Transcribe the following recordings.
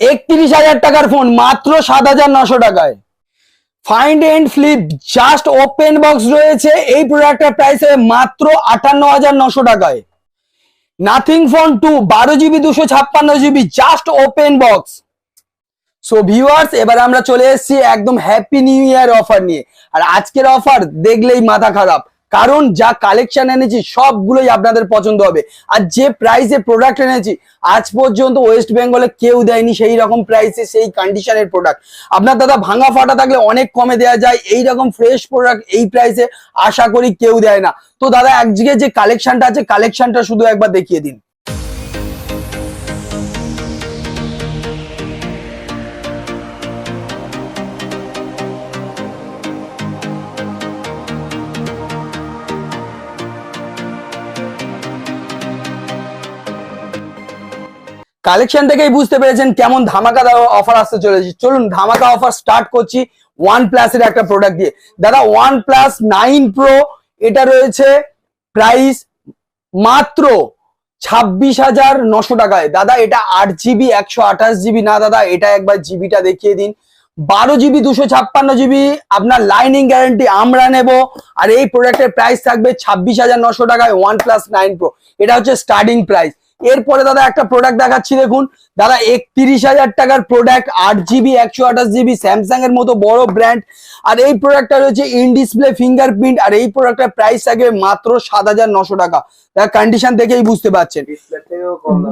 একত্রিশ হাজার টাকার ফোন মাত্র সাত হাজার নশো টাকায়। Find and flip just open box রয়েছে। এই প্রোডাক্টের প্রাইস মাত্র আটান্ন হাজার নশো টাকায়। নাথিং ফোন টু বারো জিবি, দুশো ছাপ্পান্ন GB just open box so viewers এবার আমরা চলে এসেছি একদম হ্যাপি নিউ ইয়ার অফার নিয়ে। আর আজকের অফার দেখলেই মাথা খারাপ। কারণ যা কালেকশন এনেছি, সবগুলোই আপনাদের পছন্দ হবে। আর যে প্রাইসে প্রোডাক্ট এনেছি, আজ পর্যন্ত ওয়েস্ট বেঙ্গলে কেউ দেয়নি সেই রকম প্রাইসে সেই কন্ডিশনের প্রোডাক্ট আপনার দাদা ভাঙা ফাটা থাকলে অনেক কমে দেওয়া যায়, এই রকম ফ্রেশ প্রোডাক্ট এই প্রাইসে আশা করি কেউ দেয় না। তো দাদা একদিকে যে কালেকশনটা আছে কালেকশনটা শুধু একবার দেখিয়ে দিন। কালেকশন থেকেই বুঝতে পেরেছেন কেমন ধামাকা অফার আসতে চলেছে। চলুন ধামাকা অফার স্টার্ট করছি ওয়ান প্লাসের একটা প্রোডাক্ট দিয়ে। দাদা ওয়ান প্লাস নাইন প্রো এটা রয়েছে প্রাইস মাত্র ছাব্বিশ হাজার নশো টাকায়। দাদা, এটা আট জিবি একশো আঠাশ জিবি না দাদা, এটা একবার জিবিটা দেখিয়ে দিন। বারো জিবি দুশো ছাপ্পান্ন জিবি আপনার লাইনিং গ্যারান্টি আমরা নেব। আর এই প্রোডাক্টের প্রাইস থাকবে ছাব্বিশ হাজার নশো টাকায় ওয়ান প্লাস নাইন প্রো এটা হচ্ছে স্টার্টিং প্রাইস এরপরে দাদা একটা প্রোডাক্ট দেখাচ্ছি দেখুন। দাদা একত্রিশ হাজার টাকার প্রোডাক্ট আট জিবি একশো আঠাশ জিবি স্যামসাং এর মতো বড় ব্র্যান্ড আর এই প্রোডাক্টটা রয়েছে ইন ডিসপ্লে ফিঙ্গারপ্রিন্ট আর এই প্রোডাক্টের প্রাইস থাকবে মাত্র সাত হাজার নশো টাকা। তার কন্ডিশন দেখেই বুঝতে পারছেন।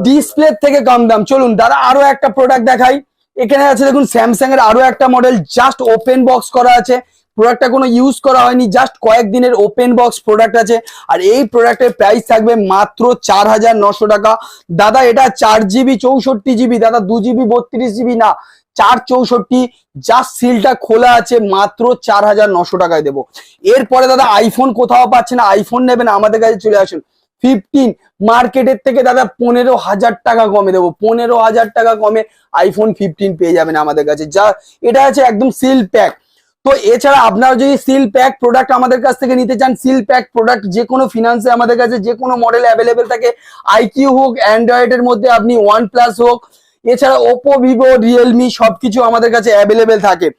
ডিসপ্লে থেকে কম দাম। চলুন দাদা আরও একটা প্রোডাক্ট দেখাই। এখানে আছে দেখুন স্যামসাং এর আরও একটা মডেল জাস্ট ওপেন বক্স করা আছে। প্রোডাক্টটা কোনো ইউজ করা হয়নি জাস্ট কয়েকদিনের ওপেন বক্স প্রোডাক্ট আছে। আর এই প্রোডাক্টের প্রাইস থাকবে মাত্র চার হাজার নশো টাকা। দাদা, এটা চার জিবি চৌষট্টি জিবি দাদা, দু জিবি বত্রিশ জিবি না, চার চৌষট্টি জাস্ট সিলটা খোলা আছে মাত্র চার হাজার নশো টাকায় দেবো। এরপরে দাদা আইফোন কোথাও পাচ্ছে না আইফোন নেবেন, আমাদের কাছে চলে আসুন। ফিফটিন মার্কেটের থেকে দাদা পনেরো হাজার টাকা কমে দেবো। পনেরো হাজার টাকা কমে আইফোন ফিফটিন পেয়ে যাবেন আমাদের কাছে। যা, এটা আছে একদম সিল প্যাক তো এছাড়া আপনারা যদি সিল প্যাক প্রোডাক্ট আমাদের কাছ থেকে নিতে চান সিল প্যাক প্রোডাক্ট যে কোনো ফিনান্সে আমাদের কাছে যে কোনো মডেল অ্যাভেলেবেল থাকে আইকিউ হোক অ্যান্ড্রয়েডের মধ্যে আপনি ওয়ান প্লাস হোক, এছাড়া ওপো ভিভো রিয়েলমি সবকিছু আমাদের কাছে অ্যাভেলেবেল থাকে।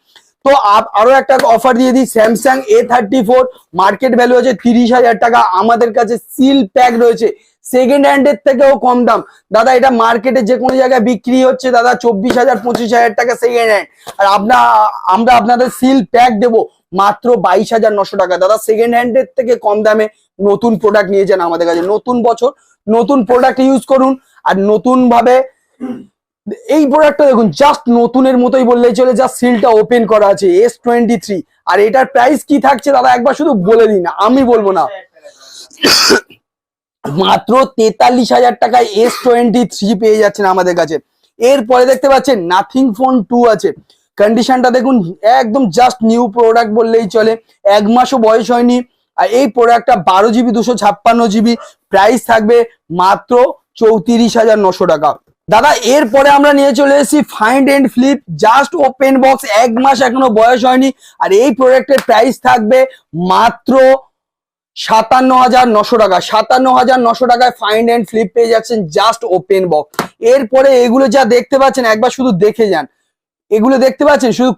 তো আপ- আরও একটা অফার দিয়ে দিই Samsung A thirty four market value আছে তিরিশ হাজার টাকা, আমাদের কাছে সিল প্যাক রয়েছে। সেকেন্ড হ্যান্ডের থেকেও কম দাম। দাদা, এটা মার্কেটে যে কোনো জায়গায় বিক্রি হচ্ছে, দাদা, চব্বিশ হাজার, পঁচিশ হাজার টাকা সেকেন্ড হ্যান্ড আর আপনার আমরা আপনাদের সিল প্যাক দেবো, মাত্র বাইশ হাজার নশো টাকা। দাদা সেকেন্ড হ্যান্ডের থেকে কম দামে নতুন প্রোডাক্ট নিয়ে যান আমাদের কাছে। নতুন বছর, নতুন প্রোডাক্ট ইউজ করুন। আর নতুন ভাবে এই প্রোডাক্টটা দেখুন জাস্ট নতুনের মতোই বললেই চলে জাস্ট সিলটা ওপেন করা আছে এস টোয়েন্টি থ্রি আর এটার প্রাইস কি থাকছে, দাদা, একবার শুধু বলে দিন, আমি বলব না। মাত্র তেতাল্লিশ হাজার টাকায় এস টোয়েন্টি থ্রি পেয়ে যাচ্ছেন আমাদের কাছে। এরপরে দেখতে পাচ্ছেন নাথিং ফোন টু আছে। কন্ডিশনটা দেখুন, একদম জাস্ট নিউ প্রোডাক্ট বললেই চলে। এক মাসও বয়স হয়নি। আর এই প্রোডাক্টটা বারো জিবি দুশো ছাপ্পান্ন জিবি প্রাইস থাকবে মাত্র চৌত্রিশ হাজার নশো টাকা। দাদা, এরপরে আমরা নিয়ে চলে এসেছি find and flip just open box এক মাস এখনও বয়স হয়নি। আর এই প্রোডাক্টের প্রাইস থাকবে মাত্র সাতান্ন হাজার নশো টাকা, সাতান্ন হাজার নশো টাকায় ফাইন্ড অ্যান্ড ফ্লিপ পেয়ে যাচ্ছেন জাস্ট ওপেন বক্স এরপরে এগুলো যা দেখতে পাচ্ছেন, একবার শুধু দেখে যান। এগুলো দেখতে পাচ্ছেন? শুধু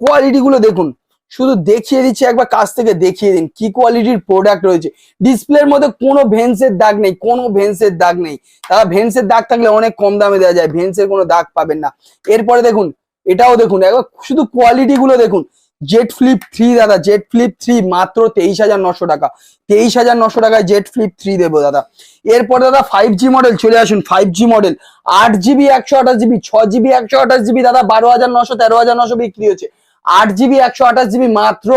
কোয়ালিটি গুলো দেখুন। শুধু দেখিয়ে দিচ্ছি, একবার কাছ থেকে দেখিয়ে দিন, কি কোয়ালিটির প্রোডাক্ট রয়েছে। ডিসপ্লের মধ্যে কোনো ভেন্সের দাগ নেই, কোনো ভেন্সের দাগ নেই। তারা ভেন্সের দাগ থাকলে অনেক কম দামে দেওয়া যায় ভেন্সের কোনো দাগ পাবেন না। এরপরে দেখুন, এটাও দেখুন, একবার শুধু কোয়ালিটি গুলো দেখুন। জেট ফ্লিপ থ্রি দাদা জেট ফ্লিপ থ্রি মাত্র তেইশ হাজার নশো টাকা। তেইশ হাজার নশো টাকায় জেট ফ্লিপ থ্রি দেবো দাদা। এরপরে দাদা ফাইভ জি মডেল চলে আসুন ফাইভ জি মডেল আট জিবি একশো আঠাশ জিবি ছ জিবি একশো আঠাশ জিবি দাদা বারো হাজার নশো, তেরো হাজার নশো বিক্রি হচ্ছে আট জিবি একশো আঠাশ জিবি মাত্র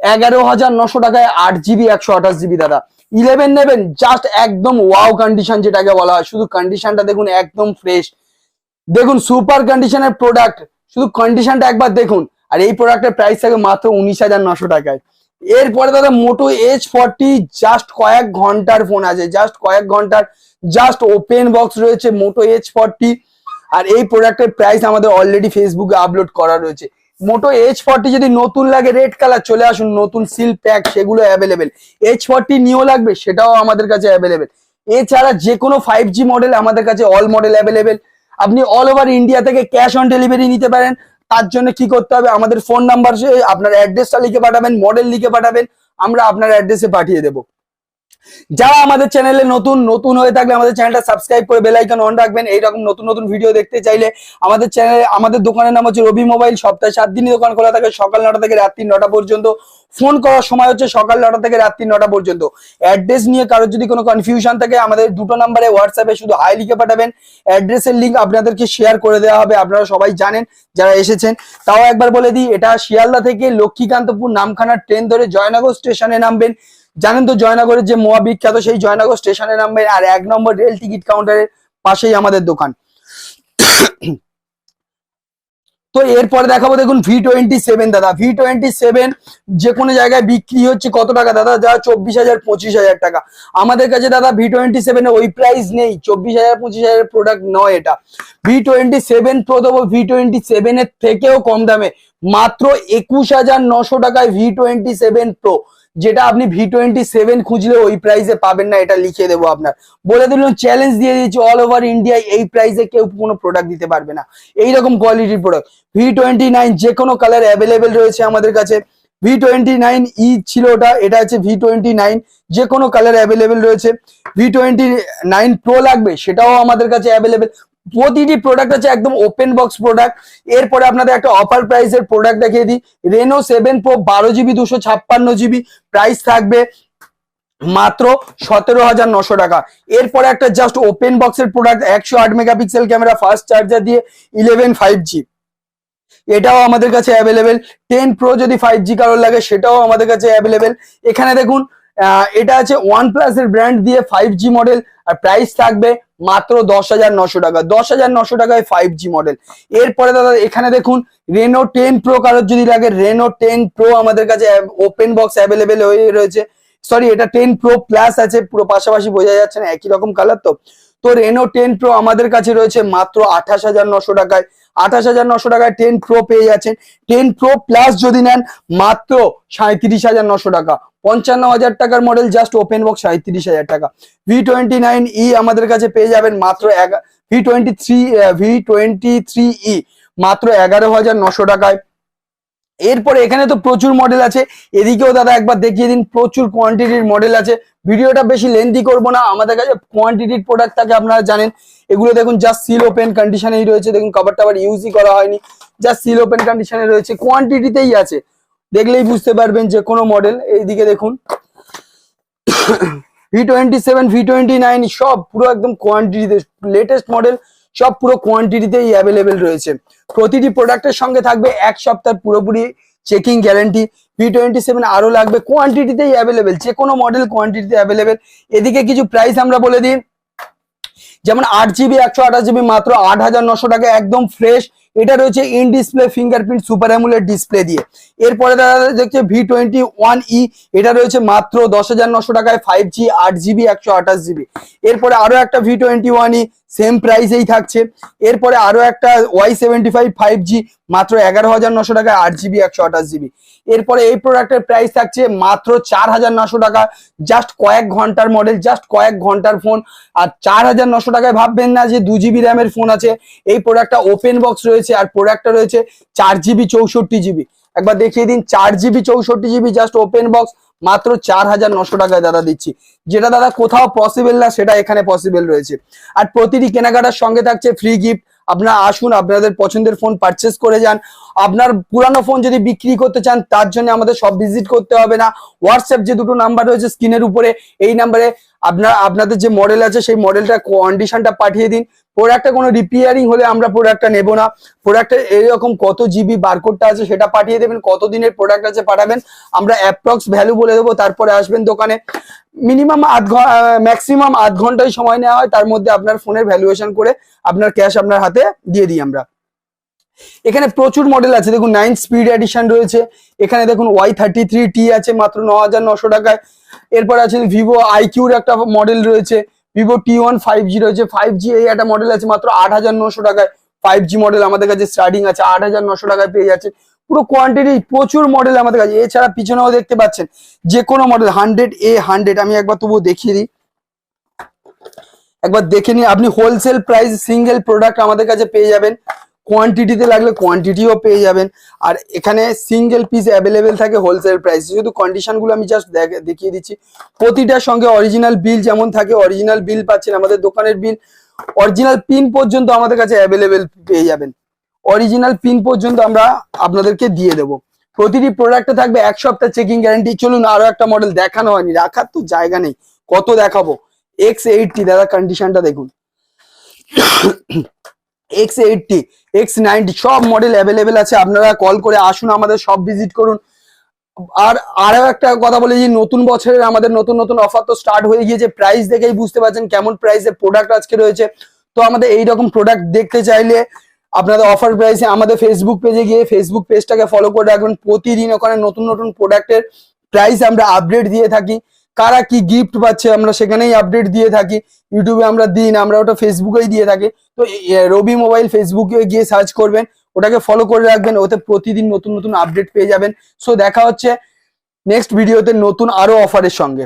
এগারো হাজার নশো টাকায় আট জিবি একশো আঠাশ জিবি দাদা। ইলেভেন নেবেন জাস্ট একদম ওয়াও কন্ডিশন যেটাকে বলা হয়। শুধু কন্ডিশনটা দেখুন, একদম ফ্রেশ দেখুন সুপার কন্ডিশনের প্রোডাক্ট শুধু কন্ডিশনটা একবার দেখুন। আর এই প্রোডাক্টের প্রাইস থাকে মাত্র উনিশ হাজার নশো টাকায়। এরপরে দাদা মোটো এইচ ফর্টি জাস্ট কয়েক ঘণ্টার ফোন আছে জাস্ট কয়েক ঘণ্টার জাস্ট ওপেন বক্স রয়েছে মোটো এইচ ফর্টি আর এই প্রোডাক্টের প্রাইস আমাদের অলরেডি ফেসবুকে আপলোড করা রয়েছে। মোটো এইচ ফর্টি যদি নতুন লাগে রেড কালার চলে আসুন, নতুন সিল প্যাক সেগুলো অ্যাভেলেবেল এইচ ফর্টি নিয়েও লাগবে, সেটাও আমাদের কাছে অ্যাভেলেবেল এছাড়া যে কোনো ফাইভ জি মডেল আমাদের কাছে অল মডেল অ্যাভেলেবেল আপনি অল ওভার ইন্ডিয়া থেকে ক্যাশ অন ডেলিভারি নিতে পারেন তার জন্য কি করতে হবে? আমাদের ফোন নাম্বার আপনার অ্যাড্রেসটা লিখে পাঠাবেন মডেল লিখে পাঠাবেন, আমরা আপনার অ্যাড্রেসে পাঠিয়ে দেবো। যারা আমাদের চ্যানেলে নতুন নতুন হয়ে থাকলে আমাদের চ্যানেলটা সাবস্ক্রাইব করে বেল আইকন অন রাখবেন। এইরকম নতুন নতুন ভিডিও দেখতে চাইলে আমাদের চ্যানেলে, আমাদের দোকানের নাম হচ্ছে রবি মোবাইল, সপ্তাহে সাত দিনই দোকান খোলা থাকে, সকাল নটা থেকে রাত্রি নটা পর্যন্ত। ফোন করার সময় হচ্ছে সকাল নটা থেকে রাত্রি নটা পর্যন্ত। অ্যাড্রেস নিয়ে কারোর যদি কোনো কনফিউশন থাকে, আমাদের দুটো নাম্বারে হোয়াটসঅ্যাপে শুধু হাই লিখে পাঠাবেন। অ্যাড্রেসের লিঙ্ক আপনাদেরকে শেয়ার করে দেওয়া হবে, আপনারা সবাই জানেন যারা এসেছেন। তাও একবার বলে দিই, এটা শিয়ালদা থেকে লক্ষ্মীকান্তপুর নামখানার ট্রেন ধরে জয়নগর স্টেশনে নামবেন। জানেন তো জয়নগরের যে মহা বিখ্যাত সেই জয়নগর স্টেশনে নামবেন আর এক নম্বর রেল টিকিট কাউন্টারের পাশেই আমাদের দোকান। তো এরপরে দেখাবো দেখুন ভি টোয়েন্টি সেভেন দাদা। ভি টোয়েন্টি সেভেন যে কোনো জায়গায় বিক্রি হচ্ছে কত টাকা? দাদা, যা চব্বিশ হাজার, পঁচিশ হাজার টাকা। আমাদের কাছে দাদা ভি টোয়েন্টি সেভেনে ওই প্রাইস নেই। চব্বিশ হাজার, পঁচিশ হাজার প্রোডাক্ট নয় এটা। ভি টোয়েন্টি সেভেন প্রো দেবো ভি টোয়েন্টি সেভেনের থেকেও কম দামে। মাত্র একুশ হাজার নশো টাকায় ভি টোয়েন্টি সেভেন প্রো যেটা আপনি ভি টোয়েন্টি সেভেন খুঁজলে ওই প্রাইসে পাবেন না, এটা লিখে দেবো আপনার। বলে দিলাম চ্যালেঞ্জ দিয়ে দিয়েছি অল ওভার ইন্ডিয়ায় এই প্রাইসে কেউ কোনো প্রোডাক্ট দিতে পারবে না। এইরকম কোয়ালিটির প্রোডাক্ট ভি টোয়েন্টি নাইন যে কোনো কালার অ্যাভেলেবেল রয়েছে আমাদের কাছে। ভি টোয়েন্টি নাইন ই ছিল ওটা, এটা হচ্ছে ভি টোয়েন্টি নাইন যে কোনো কালার অ্যাভেলেবেল রয়েছে। ভি টোয়েন্টি নাইন প্রো লাগবে, সেটাও আমাদের কাছে অ্যাভেলেবেল প্রতিটি প্রোডাক্ট আছে একদম ওপেন বক্স প্রোডাক্ট এরপরে আপনাদের একটা অফার প্রাইসের প্রোডাক্ট দেখিয়ে দিই। রেনো সেভেন প্রো বারো জিবি দুশো ছাপ্পান্ন জিবি প্রাইস থাকবে মাত্র সতেরো হাজার নশো টাকা। এরপরে একটা জাস্ট ওপেন বক্সের প্রোডাক্ট একশো আট মেগাপিক্সেল ক্যামেরা ফাস্ট চার্জার দিয়ে ইলেভেন ফাইভ জি এটাও আমাদের কাছে অ্যাভেলেবেল টেন প্রো যদি ফাইভ জি কারোর লাগে, সেটাও আমাদের কাছে অ্যাভেলেবেল এখানে দেখুন এটা আছে ওয়ান প্লাসের ব্র্যান্ড দিয়ে ফাইভ জি মডেল আর প্রাইস থাকবে মাত্র দশ হাজার নশো টাকা। দশ হাজার নশো টাকায় ফাইভ জি মডেল এরপরে দাদা, এখানে দেখুন রেনো টেন প্রো কারোর যদি লাগে রেনো টেন প্রো আমাদের কাছে ওপেন বক্স অ্যাভেলেবেল হয়ে রয়েছে। সরি এটা টেন প্রো প্লাস আছে, পুরো পাশাপাশি বোঝা যাচ্ছে না, একই রকম কালার তো। তো রেনো টেন প্রো আমাদের কাছে রয়েছে মাত্র আঠাশ হাজার নশো টাকায়। আঠাশ হাজার নশো টাকায় টেন প্রো পেয়ে যাচ্ছেন। টেন প্রো প্লাস যদি নেন, মাত্র সাঁত্রিশ হাজার নশো টাকা। পঞ্চান্ন হাজার টাকার মডেল জাস্ট ওপেন বক্স সাঁত্রিশ হাজার টাকা। ভি টোয়েন্টি নাইন ই আমাদের কাছে পেয়ে যাবেন মাত্র V twenty three V twenty three E মাত্র এগারো হাজার নশো টাকায়। এরপরে এখানে তো প্রচুর মডেল আছে। এদিকেও দাদা একবার দেখিয়ে দিন, প্রচুর কোয়ান্টিটির মডেল আছে। ভিডিওটা বেশি লেন্দি করব না, আমাদের কাছে কোয়ান্টিটির প্রোডাক্ট থাকে, আপনারা জানেন। এগুলো দেখুন জাস্ট সিল ওপেন কন্ডিশনেই রয়েছে। দেখুন কভার টাভার ইউজই করা হয়নি। জাস্ট সিল ওপেন কন্ডিশনে রয়েছে। কোয়ান্টিটিতেই আছে। দেখলেই বুঝতে পারবেন যে কোনো মডেল এইদিকে দেখুন। V twenty seven V twenty nine সব পুরো একদম কোয়ান্টিটিতে লেটেস্ট মডেল সব পুরো কোয়ান্টিটিতেই অ্যাভেলেবেল রয়েছে। প্রতিটি প্রোডাক্টের সঙ্গে থাকবে এক সপ্তাহ পুরোপুরি checking guarantee V twenty seven আরও লাগবে কোয়ান্টিটিতেই অ্যাভেলেবেল যে কোনো মডেল কোয়ান্টিটিতে অ্যাভেলেবেল এদিকে কিছু প্রাইস আমরা বলে দিই। যেমন আট জিবি একশো আঠাশ জিবি মাত্র আট হাজার নশো টাকা, একদম ফ্রেশ এটা রয়েছে in display fingerprint super AMOLED display দিয়ে। এরপরে দাদা দেখছে ভি টোয়েন্টি ওয়ান ই এটা রয়েছে মাত্র দশ হাজার নশো টাকায় ফাইভ জি আট জিবি একশো আঠাশ জিবি এরপরে আরও একটা V twenty one E same প্রাইসেই থাকছে। এরপরে আরও একটা Y seventy five five G মাত্র এগারো হাজার নশো টাকায় আট জিবি একশো আঠাশ জিবি এরপরে এই প্রোডাক্টের প্রাইস থাকছে মাত্র চার হাজার নশো টাকা। জাস্ট কয়েক ঘণ্টার মডেল জাস্ট কয়েক ঘণ্টার ফোন আর চার হাজার নশো টাকায় ভাববেন না যে দু জিবি র্যামের ফোন আছে। এই প্রোডাক্টটা ওপেন বক্স রয়েছে। আর প্রোডাক্টটা রয়েছে চার জিবি চৌষট্টি জিবি একবার দেখিয়ে দিন, চার জিবি চৌষট্টি জিবি জাস্ট ওপেন বক্স মাত্র চার হাজার নশো টাকায় দাদা দিচ্ছি। যেটা দাদা কোথাও পসিবল না, সেটা এখানে পসিবল রয়েছে। আর প্রতিটি কেনাকাটার সঙ্গে থাকছে ফ্রি গিফট আপনারা আসুন, আপনাদের পছন্দের ফোন পারচেস করে যান। আপনার পুরানো ফোন যদি বিক্রি করতে চান, তার জন্য আমাদের সব ভিজিট করতে হবে না। হোয়াটসঅ্যাপ যে দুটো নাম্বার রয়েছে স্ক্রিনের উপরে, এই নাম্বারে আপনার, আপনাদের যে মডেল আছে, সেই মডেলটা কন্ডিশনটা পাঠিয়ে দিন। প্রোডাক্টটা কোনো রিপেয়ারিং হলে আমরা প্রোডাক্টটা নেব না। প্রোডাক্টের এরকম কত জিবি বারকোডটা আছে, সেটা পাঠিয়ে দেবেন কত দিনের প্রোডাক্ট আছে পাঠাবেন। আমরা অ্যাপ্রক্স ভ্যালু বলে দেবো, তারপরে আসবেন দোকানে। মিনিমাম আধ ম্যাক্সিমাম আধ ঘন্টায় সময় নেওয়া হয়, তার মধ্যে আপনার ফোনের ভ্যালুয়েশন করে আপনার ক্যাশ আপনার হাতে দিয়ে দিই আমরা। এখানে প্রচুর মডেল আছে, দেখুন নাইন স্পিড এডিশন রয়েছে। এখানে দেখুন ওয়াই থার্টি থ্রি টি আছে, মাত্র ন হাজার নশো টাকায়। এরপর আছে ভিভো আইকিউর একটা মডেল রয়েছে Vivo T one five G রয়েছে ফাইভ জি এই একটা মডেল আছে মাত্র আট হাজার নশো টাকায় ফাইভ জি মডেল আমাদের কাছে স্টার্টিং আছে, আট হাজার নশো টাকায় পেয়ে যাচ্ছে। পুরো কোয়ান্টিটি প্রচুর মডেল আমাদের কাছে। এছাড়া পিছনেও দেখতে পাচ্ছেন যে কোনো মডেল হান্ড্রেড এ হান্ড্রেড আমি একবার তবুও দেখিয়ে দিই। একবার দেখে নিন, আপনি হোলসেল প্রাইস সিঙ্গেল প্রোডাক্ট আমাদের কাছে পেয়ে যাবেন। কোয়ান্টিটিতে লাগলে কোয়ান্টিটিও পেয়ে যাবেন। আর এখানে সিঙ্গেল পিস অ্যাভেলেবেল থাকে হোলসেল প্রাইস শুধু কন্ডিশনগুলো আমি জাস্ট দেখিয়ে দিচ্ছি। প্রতিটার সঙ্গে অরিজিনাল বিল যেমন থাকে অরিজিনাল বিল পাচ্ছেন আমাদের দোকানের বিল অরিজিনাল পিন পর্যন্ত আমাদের কাছে অ্যাভেলেবেল পেয়ে যাবেন। অরিজিনাল পিন পর্যন্ত আমরা আপনাদেরকে দিয়ে দেবো। প্রতিটি প্রোডাক্টে থাকবে এক সপ্তাহ চেকিং গ্যারান্টি চলুন আরও একটা মডেল দেখানো হয়নি। রাখার তো জায়গা নেই। কত দেখাবো? এক্স এইটটি দাদা কন্ডিশনটা দেখুন। এক্স এইটটি এক্স নাইনটি সব মডেল অ্যাভেলেবেল আছে। আপনারা কল করে আসুন, আমাদের সব ভিজিট করুন। আর আরও একটা কথা বলে যে নতুন বছরের আমাদের নতুন নতুন অফার তো স্টার্ট হয়ে গিয়েছে। প্রাইস দেখেই বুঝতে পারছেন কেমন প্রাইসে প্রোডাক্ট আজকে রয়েছে। তো আমাদের এইরকম প্রোডাক্ট দেখতে চাইলে আপনাদের অফার প্রাইসে আমাদের ফেসবুক পেজে গিয়ে ফেসবুক পেজটাকে ফলো করে রাখবেন। প্রতিদিন ওখানে নতুন নতুন প্রোডাক্টের প্রাইস আমরা আপডেট দিয়ে থাকি। কারা কি গিফট পাচ্ছে আমরা সেখানেই আপডেট দিয়ে থাকি। ইউটিউবে আমরা দিই না, আমরা ওটা ফেসবুকেই দিয়ে থাকি। তো রবি মোবাইল ফেসবুকে গিয়ে সার্চ করবেন, ওটাকে ফলো করে রাখবেন, ওতে প্রতিদিন নতুন নতুন আপডেট পেয়ে যাবেন। সো দেখা হচ্ছে নেক্সট ভিডিওতে নতুন আরও অফারের সঙ্গে।